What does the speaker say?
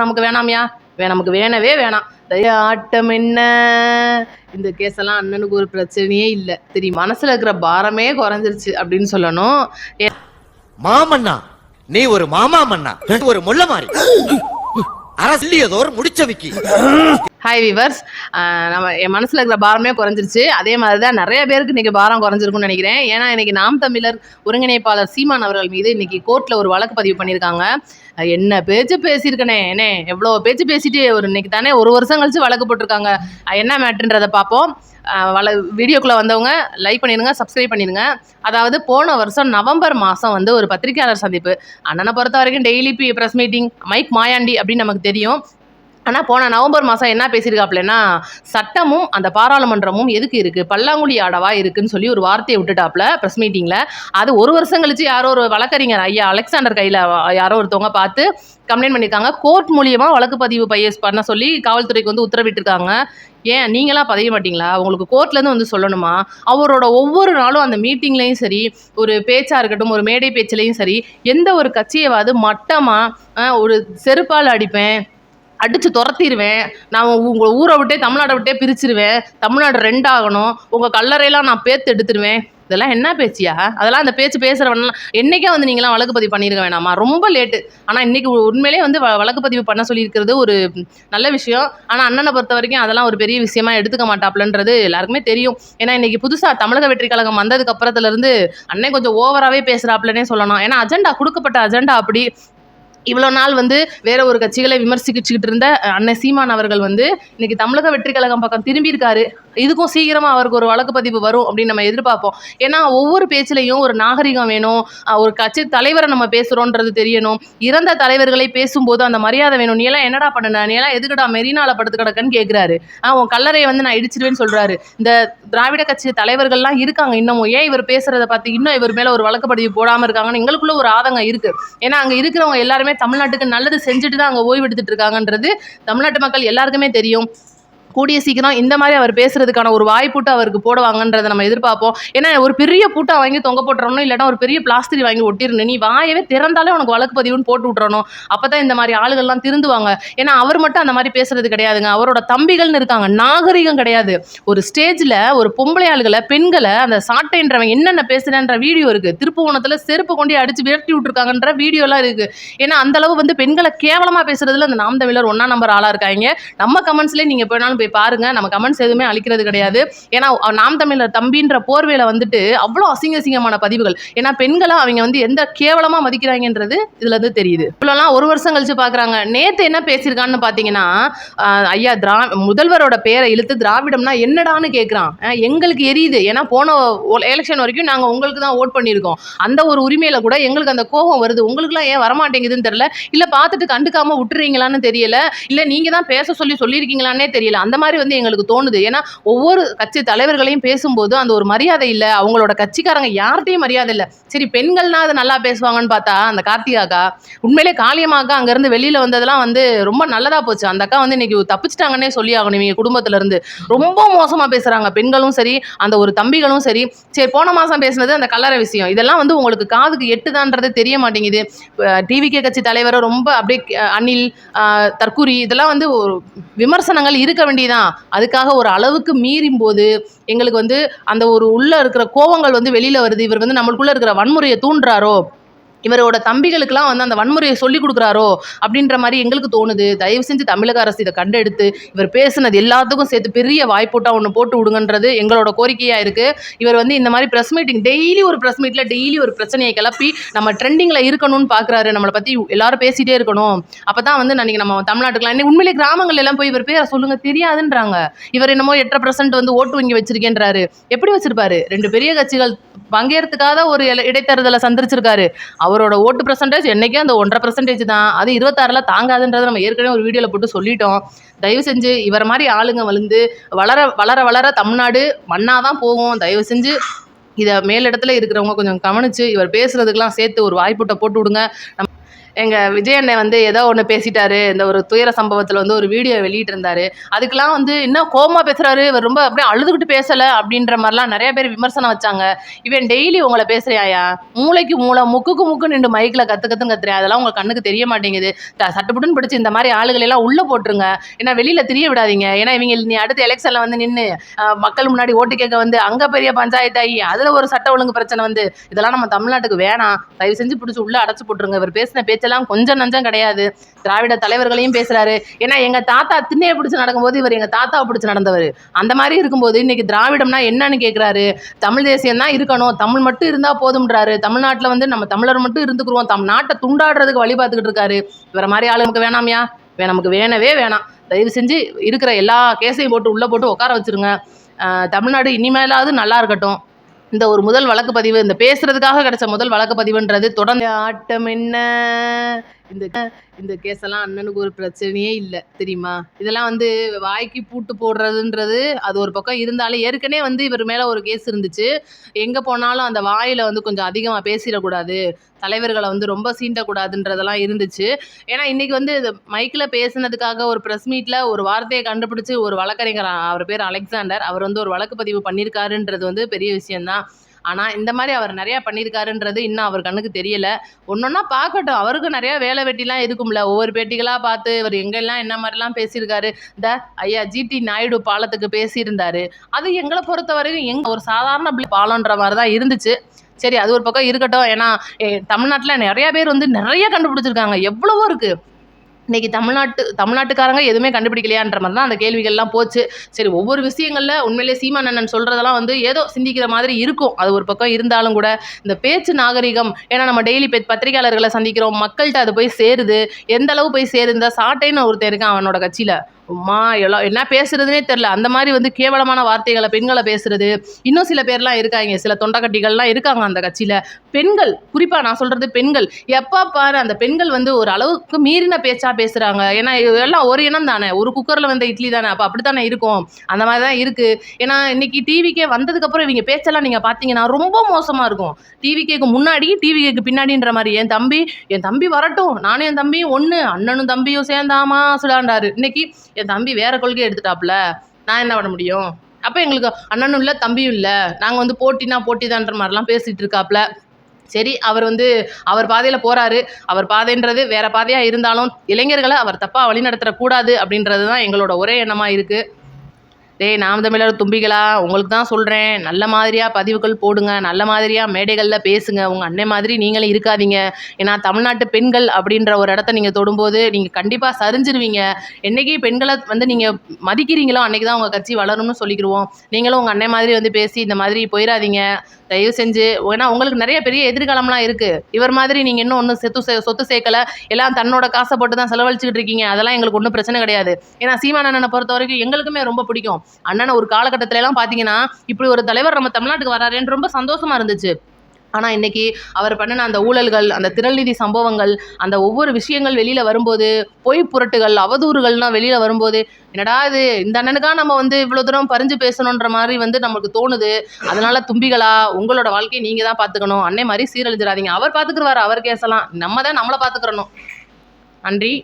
நமக்கு வேணாம்யா. வே நமக்கு வேணவே வேணாம். தய ஆட்டம் என்ன? இந்த கேஸெல்லாம் அண்ணனுக்கு ஒரு பிரச்சனையே இல்லை. தெரியும் மனசுல இருக்கிற பாரமே குறைஞ்சிருச்சு அப்படின்னு சொல்லணும். மாமன்னா நீ ஒரு மாமா மன்னா. ஒரு முள்ள மாறி. அரசியதோர் முடிச்சவிக்கி ஹாய் விவர்ஸ் நம்ம என் மனசில் இருக்கிற பாரமே குறைஞ்சிருச்சு. அதே மாதிரி தான் நிறைய பேருக்கு இன்றைக்கி பாரம் குறைஞ்சிருக்கும்னு நினைக்கிறேன். ஏன்னா இன்றைக்கி நாம் தமிழர் ஒருங்கிணைப்பாளர் சீமான் அவர்கள் மீது இன்றைக்கி கோர்ட்டில் ஒரு வழக்கு பதிவு பண்ணியிருக்காங்க. என்ன பேச்சு பேசியிருக்கனே என்ன? எவ்வளோ பேச்சு பேசிட்டு ஒரு இன்னைக்கு தானே ஒரு வருஷம் கழிச்சு வழக்கு போட்டிருக்காங்க. என்ன மேட்ருன்றதை பார்ப்போம். வள வீடியோக்குள்ளே வந்தவங்க லைக் பண்ணிடுங்க சப்ஸ்கிரைப் பண்ணிடுங்க. அதாவது போன வருஷம் நவம்பர் மாதம் வந்து ஒரு பத்திரிகையாளர் சந்திப்பு. அண்ணனை பொறுத்த வரைக்கும் daily B press meeting mic Mayandi அப்படின்னு நமக்கு தெரியும். ஆனால் போன நவம்பர் மாதம் என்ன பேசியிருக்காப்லன்னா சட்டமும் அந்த பாராளுமன்றமும் எதுக்கு இருக்குது பல்லாங்குழி ஆடவா இருக்குன்னு சொல்லி ஒரு வார்த்தையை விட்டுட்டாப்ல ப்ரெஸ் மீட்டிங்கில் அது ஒரு வருஷம் கழிச்சு யாரோ ஒரு வழக்கறிஞர் ஐயா அலெக்சாண்டர் கையில் யாரோ ஒருத்தவங்க பார்த்து கம்ப்ளைண்ட் பண்ணியிருக்காங்க. கோர்ட் மூலியமாக வழக்கு பதிவு பையஸ் பண்ண சொல்லி காவல்துறைக்கு வந்து உத்தரவிட்டிருக்காங்க. ஏன்? நீங்களாம் பதிய மாட்டிங்களா? உங்களுக்கு கோர்ட்லேருந்து வந்து சொல்லணுமா? அவரோட ஒவ்வொரு நாளும் அந்த மீட்டிங்லேயும் சரி ஒரு பேச்சாக இருக்கட்டும் ஒரு மேடை பேச்சிலையும் சரி எந்த ஒரு கட்சியவாது மட்டமாக ஒரு செருப்பால் அடிப்பேன் அடித்து துரத்திடுவேன் நான் உங்கள் ஊரை விட்டே தமிழ்நாடை விட்டே பிரிச்சிருவேன். தமிழ்நாடு ரெண்டாகணும். உங்கள் கல்லறையெல்லாம் நான் பேத்து எடுத்துருவேன். இதெல்லாம் என்ன பேச்சியா? அதெல்லாம் அந்த பேச்சு பேசுகிறவனலாம் என்றைக்கே வந்து நீங்களாம் வழக்கு பதிவு பண்ணியிருக்க வேணாமா? ரொம்ப லேட்டு. ஆனால் இன்றைக்கி உண்மையிலே வந்து வழக்கு பதிவு பண்ண சொல்லியிருக்கிறது ஒரு நல்ல விஷயம். ஆனால் அண்ணனை பொறுத்த வரைக்கும் அதெல்லாம் ஒரு பெரிய விஷயமா எடுத்துக்க மாட்டாப்லன்றது எல்லாருக்குமே தெரியும். ஏன்னா இன்னைக்கு புதுசாக தமிழக வெற்றி கழகம் வந்ததுக்கு அப்புறத்துலேருந்து அண்ணன் கொஞ்சம் ஓவராகவே பேசுகிறாப்லனே சொல்லணும். ஏன்னா அஜெண்டா கொடுக்கப்பட்ட அஜெண்டா அப்படி இவ்வளோ நாள் வந்து வேற ஒரு கட்சிகளை விமர்சிச்சுக்கிட்டு இருந்த அன்னை அண்ணன் சீமான் அவர்கள் வந்து இன்னைக்கு தமிழக வெற்றி கழகம் பக்கம் திரும்பியிருக்காரு இதுக்கும் சீக்கிரமாக அவருக்கு ஒரு வழக்கு பதிவு வரும் அப்படின்னு நம்ம எதிர்பார்ப்போம். ஏன்னா ஒவ்வொரு பேச்சிலையும் ஒரு நாகரிகம் வேணும் ஒரு கட்சி தலைவரை நம்ம பேசுகிறோன்றது தெரியணும். இறந்த தலைவர்களை பேசும்போது அந்த மரியாதை வேணும். நீ எல்லாம் என்னடா பண்ணுன நீ எல்லாம் எதுக்குடா மெரினால படுத்து கிடக்கன்னு கேட்குறாரு உன் கல்லறையை வந்து நான் இடிச்சிருவேன்னு சொல்கிறாரு இந்த திராவிட கட்சி தலைவர்கள்லாம் இருக்காங்க இன்னமும். ஏன் இவர் பேசுறத பார்த்து இன்னும் இவர் மேலே ஒரு வழக்கு பதிவு போடாமல் இருக்காங்கன்னு எங்களுக்குள்ள ஒரு ஆதங்கம் இருக்கு. ஏன்னா அங்கே இருக்கிறவங்க எல்லாருமே தமிழ்நாட்டுக்கு நல்லது செஞ்சுட்டு தான் அங்கே ஓய்வு எடுத்துட்டு இருக்காங்கன்றது தமிழ்நாட்டு மக்கள் எல்லாருக்குமே தெரியும். கூடிய சீக்கிரம் இந்த மாதிரி அவர் பேசுறதுக்கான ஒரு வாய்ப்புட்டு அவருக்கு போடுவாங்கன்றதை நம்ம எதிர்பார்ப்போம். ஏன்னா ஒரு பெரிய பூட்டா வாங்கி தொங்க போட்டுறணும் இல்லைன்னா ஒரு பெரிய பிளாஸ்டிக் வாங்கி ஒட்டிடணும் நீ வாயவே திறந்தாலே உனக்கு வழக்கு பதிவுன்னு போட்டு விட்றணும் அப்போ தான் இந்த மாதிரி ஆளுகள்லாம் திருந்துவாங்க. ஏன்னா அவர் மட்டும் அந்த மாதிரி பேசுறது கிடையாதுங்க. அவரோட தம்பிகள்னு இருக்காங்க. நாகரிகம் கிடையாது. ஒரு ஸ்டேஜில் ஒரு பொம்பளை ஆளுகளை பெண்களை அந்த சாட்டைன்றவன் என்னென்ன பேசுறேன்ற வீடியோ இருக்கு. திருப்புவனத்தில் செருப்பு கொண்டு அடிச்சு விரட்டி விட்டுருக்காங்கன்ற வீடியோலாம் இருக்கு. ஏன்னா அந்த அளவு வந்து பெண்களை கேவலமாக பேசுறதுல அந்த நாம் தமிழர் ஒன்னா நம்பர் ஆளா இருக்காங்க. நம்ம கமெண்ட்ஸ்லேயே நீங்கள் போனாலும் போய் பாருங்க. நம்ம கமெண்ட்ஸ் எதுவுமே அழிக்கிறது கிடையாது. ஏன்னா நாம் தமிழர் தம்பின்ற போர்வையில வந்துட்டு அவ்வளோ அசிங்க அசிங்கமான பதிவுகள். ஏன்னா பெண்களை அவங்க வந்து எந்த கேவலமா மதிக்கிறாங்கன்றது இதுல இருந்து தெரியுது. இவ்வளோலாம் ஒரு வருஷம் கழிச்சு பாக்குறாங்க. நேத்து என்ன பேசியிருக்கான்னு பாத்தீங்கன்னா ஐயா திரா முதல்வரோட பேரை இழுத்து திராவிடம்னா என்னடான்னு கேட்குறான் எங்களுக்கு எரியுது. ஏன்னா போன எலெக்ஷன் வரைக்கும் நாங்கள் உங்களுக்கு தான் ஓட் பண்ணியிருக்கோம். அந்த ஒரு உரிமையில கூட எங்களுக்கு அந்த கோபம் வருது. உங்களுக்குலாம் ஏன் வரமாட்டேங்குதுன்னு தெரியல. இல்லை பார்த்துட்டு கண்டுக்காம விட்டுறீங்களான்னு தெரியல. இல்லை நீங்கள் தான் பேச சொல்லி சொல்லியிருக்கீங்களான்னே தெரியல. அந்த மாதிரி வந்து எங்களுக்கு தோணுது. ஏன்னா ஒவ்வொரு கட்சி தலைவர்களையும் பேசும்போது அந்த ஒரு மரியாதை இல்லை. அவங்களோட கட்சிக்காரங்க யார்கிட்டையும் மரியாதை இல்லை. சரி பெண்கள்னா அது நல்லா பேசுவாங்கன்னு பார்த்தா அந்த கார்த்திகாக்கா உண்மையிலே காளியம்மாக்கா அங்கேருந்து வெளியில் வந்ததெல்லாம் வந்து ரொம்ப நல்லதாக போச்சு. அந்த அக்கா வந்து இன்னைக்கு தப்பிச்சிட்டாங்கன்னே சொல்லி ஆகணும் இவங்க குடும்பத்துலேருந்து ரொம்ப மோசமாக பேசுகிறாங்க பெண்களும் சரி அந்த ஒரு தம்பிகளும் சரி. சரி போன மாதம் பேசுனது அந்த கல்லறை விஷயம். இதெல்லாம் வந்து உங்களுக்கு காதுக்கு எட்டுதான்றது தெரிய மாட்டேங்குது. டிவிகே கட்சி தலைவரை ரொம்ப அப்படியே அனில் தற்கூரி இதெல்லாம் வந்து ஒரு விமர்சனங்கள் இருக்க வேண்டிய வேண்டியதான் அதுக்காக ஒரு அளவுக்கு மீறும் போது எங்களுக்கு வந்து அந்த ஒரு உள்ள இருக்கிற கோவங்கள் வந்து வெளியில வருது. இவர் வந்து நம்மளுக்குள்ள இருக்கிற வன்முறையை தூண்டுறாரோ? இவரோட தம்பிகளுக்கெல்லாம் வந்து அந்த வன்முறையை சொல்லி கொடுக்குறாரோ அப்படின்ற மாதிரி எங்களுக்கு தோணுது. தயவு செஞ்சு தமிழக அரசு இதை கண்டெடுத்து இவர் பேசுனது எல்லாத்துக்கும் சேர்த்து பெரிய வாய்ப்பூட்டா ஒன்று போட்டு விடுங்கன்றது எங்களோட கோரிக்கையாக இருக்குது இவர் வந்து இந்த மாதிரி ப்ரெஸ் மீட்டிங் டெய்லி ஒரு ப்ரெஸ் மீட்டில் டெய்லி ஒரு பிரச்சனையை கிளப்பி நம்ம ட்ரெண்டிங்கில் இருக்கணும்னு பார்க்குறாரு நம்மளை பற்றி எல்லாரும் பேசிகிட்டே இருக்கணும். அப்போ தான் வந்து நான் நம்ம தமிழ்நாட்டுக்குலாம் இன்னைக்கு உண்மையிலே கிராமங்கள் எல்லாம் போய் இவர் பேரை சொல்லுங்க தெரியாதுன்றாங்க. இவர் என்னமோ எட்டரை பர்சன்ட் வந்து ஓட்டு வங்கி வச்சிருக்கேன்றாரு. எப்படி வச்சிருப்பாரு? ரெண்டு பெரிய கட்சிகள் பங்கேற்கிறதுக்காக ஒரு இடைத்தேர்தலை சந்திச்சிருக்காரு. அவரோட ஓட்டு பர்சன்டேஜ் என்றைக்கும் அந்த ஒன்றரை பர்சன்டேஜ் தான். அது இருபத்தாறுல தாங்காதுன்றதை நம்ம ஏற்கனவே ஒரு வீடியோவில் போட்டு சொல்லிட்டோம். தயவு செஞ்சு இவர மாதிரி ஆளுங்க வளர்ந்து வளர வளர வளர தமிழ்நாடு மண்ணாக தான் போகும். தயவு செஞ்சு இதை மேலிடத்துல இருக்கிறவங்க கொஞ்சம் கவனிச்சு இவர் பேசுகிறதுக்கெல்லாம் சேர்த்து ஒரு வாய்ப்புட்டை போட்டு விடுங்க. நம்ம எங்கள் விஜய் அண்ணன் வந்து ஏதோ ஒன்று பேசிட்டாரு. இந்த ஒரு துயர சம்பவத்தில் வந்து ஒரு வீடியோ வெளியிட்டிருந்தாரு. அதுக்கெலாம் வந்து இன்னும் கோமா பேசுகிறாரு இவர் ரொம்ப அப்படியே அழுதுகிட்டு பேசலை அப்படின்ற மாதிரிலாம் நிறைய பேர் விமர்சனம் வச்சாங்க. இவன் டெய்லி உங்களை பேசுறியாயா? மூளைக்கு மூளை முக்குக்கு முக்கு நின்று மைக்கில் கற்று கற்றுன்னு அதெல்லாம் உங்கள் கண்ணுக்கு தெரிய மாட்டேங்குது. சட்டுப்புட்டுன்னு பிடிச்சி இந்த மாதிரி ஆளுகளெல்லாம் உள்ளே போட்டுருங்க. ஏன்னா வெளியில் தெரிய விடாதீங்க. ஏன்னா இவங்க நீ அடுத்த எலெக்ஷனில் வந்து நின்று மக்கள் முன்னாடி ஓட்டு கேட்க வந்து அங்கே பெரிய பஞ்சாயத்து ஆகி அதில் ஒரு சட்ட ஒழுங்கு பிரச்சனை வந்து இதெல்லாம் நம்ம தமிழ்நாட்டுக்கு வேணாம். தயவு செஞ்சு பிடிச்சி உள்ளே அடைச்சி போட்டுருங்க. இவர் பேசின பேச்செல்லாம் கொஞ்சம் நஞ்சம் கிடையாது. திராவிட தலைவர்களையும் பேசுறாரு. ஏன்னா எங்க தாத்தா திண்ணையை பிடிச்சி நடக்கும்போது இவர் எங்க தாத்தாவை பிடிச்சி நடந்தவர். அந்த மாதிரி இருக்கும்போது இன்னைக்கு திராவிடம்னா என்னன்னு கேட்குறாரு தமிழ் தேசியம் தான் இருக்கணும். தமிழ் மட்டும் இருந்தா போதும்ன்றாரு. தமிழ்நாட்டில் வந்து நம்ம தமிழர் மட்டும் இருந்துக்குருவோம். தம் நாட்டை துண்டாடுறதுக்கு வழி பார்த்துக்கிட்டு இருக்காரு. இவர மாதிரி ஆளு நமக்கு வேணாமியா? வே நமக்கு வேணவே வேணாம். தயவு செஞ்சு இருக்கிற எல்லா கேஸையும் போட்டு உள்ளே போட்டு உட்கார வச்சிருங்க. தமிழ்நாடு இனிமேலாவது நல்லா இருக்கட்டும். இந்த ஒரு முதல் வழக்கு பதிவு இந்த பேசுறதுக்காக கிடைச்ச முதல் வழக்கு பதிவுன்றது தொடர்ந்து ஆட்டம் என்ன? இந்த இந்த கேஸெல்லாம் அண்ணனுக்கு ஒரு பிரச்சனையே இல்லை தெரியுமா? இதெல்லாம் வந்து வாய்க்கு பூட்டு போடுறதுன்றது அது ஒரு பக்கம் இருந்தாலும் ஏற்கனவே வந்து இவர் மேலே ஒரு கேஸ் இருந்துச்சு. எங்கே போனாலும் அந்த வாயில் வந்து கொஞ்சம் அதிகமாக பேசிடக்கூடாது. தலைவர்களை வந்து ரொம்ப சீண்டக்கூடாதுன்றதெல்லாம் இருந்துச்சு. ஏன்னா இன்றைக்கி வந்து மைக்கில் பேசுனதுக்காக ஒரு ப்ரெஸ் மீட்டில் ஒரு வார்த்தையை கண்டுபிடிச்சி ஒரு வழக்கறிஞர் அவர் பேர் அலெக்சாண்டர். அவர் வந்து ஒரு வழக்கு பதிவு பண்ணியிருக்காருன்றது வந்து பெரிய விஷயம்தான். ஆனால் இந்த மாதிரி அவர் நிறையா பண்ணியிருக்காருன்றது இன்னும் அவர் கண்ணுக்கு தெரியல. ஒன்றுன்னா பார்க்கட்டும் அவருக்கு நிறையா வேலை வெட்டிலாம் இருக்கும்ல. ஒவ்வொரு பேட்டிகளாக பார்த்து இவர் எங்கெல்லாம் என்ன மாதிரிலாம் பேசியிருக்காரு. இந்த ஐயா ஜிடி நாயுடு பாலத்துக்கு பேசியிருந்தாரு. அது எங்களை பொறுத்த வரைக்கும் எங்கள் ஒரு சாதாரண பிள்ளை பாலம்ன்ற மாதிரி தான் இருந்துச்சு. சரி அது ஒரு பக்கம் இருக்கட்டும். ஏன்னா தமிழ்நாட்டில் நிறையா பேர் வந்து நிறைய கண்டுபிடிச்சிருக்காங்க. எவ்வளவோ இருக்குது இன்றைக்கி தமிழ்நாட்டு தமிழ்நாட்டுக்காரங்க எதுவுமே கண்டுபிடிக்கலையான்ற மாதிரி தான் அந்த கேள்விகள்லாம் போச்சு. சரி ஒவ்வொரு விஷயங்களில் உண்மையிலேயே சீமான் அண்ணன் சொல்கிறதெல்லாம் வந்து ஏதோ சிந்திக்கிற மாதிரி இருக்கும். அது ஒரு பக்கம் இருந்தாலும் கூட இந்த பேச்சு நாகரிகம் ஏன்னா நம்ம டெய்லி பத்திரிகையாளர்களை சந்திக்கிறோம் மக்கள்கிட்ட அது போய் சேருது எந்த அளவு போய் சேருந்தா சாட்டைன்னு ஒருத்தன் இருக்கான் அவனோட கட்சியில். அம்மா எல்லாம் என்ன பேசுறதுனே தெரில அந்த மாதிரி வந்து கேவலமான வார்த்தைகளை பெண்களை பேசுறது. இன்னும் சில பேர்லாம் இருக்காங்க. சில தொண்டக்கட்டிகள்லாம் இருக்காங்க அந்த கட்சியில். பெண்கள் குறிப்பாக நான் சொல்கிறது பெண்கள். எப்போ பாரு அந்த பெண்கள் வந்து ஒரு அளவுக்கு மீறின பேச்சாக பேசுகிறாங்க ஏன்னா எல்லாம் ஒரு இனம் தானே. ஒரு குக்கரில் வந்த இட்லி தானே. அப்போ அப்படி தானே இருக்கும்? அந்த மாதிரி தான் இருக்குது ஏன்னா இன்னைக்கு டிவிக்கே வந்ததுக்கப்புறம் இவங்க பேச்செல்லாம் நீங்கள் பார்த்தீங்கன்னா ரொம்ப மோசமாக இருக்கும். டிவிக்கேக்கு முன்னாடி டிவிக்கேக்கு பின்னாடின்ற மாதிரி என் தம்பி என் தம்பி வரட்டும். நானும் என் தம்பியும் ஒன்று அண்ணனும் தம்பியும் சேர்ந்தாமா? சுடாண்டாரு இன்னைக்கு என் தம்பி வேற கொள்கை எடுத்துட்டாப்புல நான் என்ன பண்ண முடியும்? அப்போ எங்களுக்கு அண்ணனும் இல்லை தம்பியும் இல்லை. நாங்கள் வந்து போட்டினா போட்டி தான்ற மாதிரிலாம் பேசிகிட்டு இருக்காப்புல. சரி அவர் வந்து அவர் பாதையில் போகிறாரு அவர் பாதைன்றது வேற பாதையாக இருந்தாலும் இளைஞர்களை அவர் தப்பாக வழிநடத்தக்கூடாது அப்படின்றது தான் எங்களோட ஒரே எண்ணமாக இருக்குது டேய் நாம் தமிழர் தும்பிகளா? உங்களுக்கு தான் சொல்கிறேன் நல்ல மாதிரியாக பதிவுகள் போடுங்க. நல்ல மாதிரியாக மேடைகளில் பேசுங்க. உங்கள் அன்னை மாதிரி நீங்களும் இருக்காதீங்க. ஏன்னா தமிழ்நாட்டு பெண்கள் அப்படின்ற ஒரு இடத்த நீங்கள் தொடும்போது நீங்கள் கண்டிப்பாக சரிஞ்சிருவீங்க. என்றைக்கு பெண்களை வந்து நீங்கள் மதிக்கிறீங்களோ அன்றைக்கி தான் உங்கள் கட்சி வளரும்னு சொல்லிக்கிருவோம். நீங்களும் உங்கள் அன்னை மாதிரி வந்து பேசி இந்த மாதிரி போயிடாதீங்க தயவு செஞ்சு ஏன்னா உங்களுக்கு நிறைய பெரிய எதிர்காலம்லாம் இருக்குது இவர் மாதிரி நீங்கள் இன்னும் ஒன்றும் சொத்து சே சொத்து சேர்க்கல. எல்லாம் தன்னோட காசை போட்டு தான் செலவழிச்சுக்கிட்டு இருக்கீங்க. அதெல்லாம் எங்களுக்கு ஒன்றும் பிரச்சனை கிடையாது. ஏன்னா சீமானண்ணனை பொறுத்த வரைக்கும் எங்களுக்குமே ரொம்ப பிடிக்கும். அண்ணனை ஒரு காலகட்டத்துல எல்லாம் பார்த்தீங்கன்னா இப்படி ஒரு தலைவர் நம்ம தமிழ்நாட்டுக்கு வராருன்னு ரொம்ப சந்தோஷமா இருந்துச்சு. ஆனால் இன்னைக்கு அவர் பண்ணின அந்த ஊழல்கள் அந்த திரள்நிதி சம்பவங்கள் அந்த ஒவ்வொரு விஷயங்கள் வெளியில் வரும்போது பொய் புரட்டுகள் அவதூறுகள்லாம் வெளியில் வரும்போது என்னடா இது இந்த அண்ணனுக்கா நம்ம வந்து இவ்வளோ தூரம் பறிஞ்சு பேசணுன்ற மாதிரி வந்து நமக்கு தோணுது. அதனால தும்பிகளா உங்களோட வாழ்க்கையை நீங்கள் தான் பார்த்துக்கணும் அன்னை மாதிரி சீரழிஞ்சிடாதீங்க. அவர் பார்த்துக்குருவார் அவர் கேசலாம் நம்ம தான் நம்மளை பார்த்துக்கிறணும் நன்றி.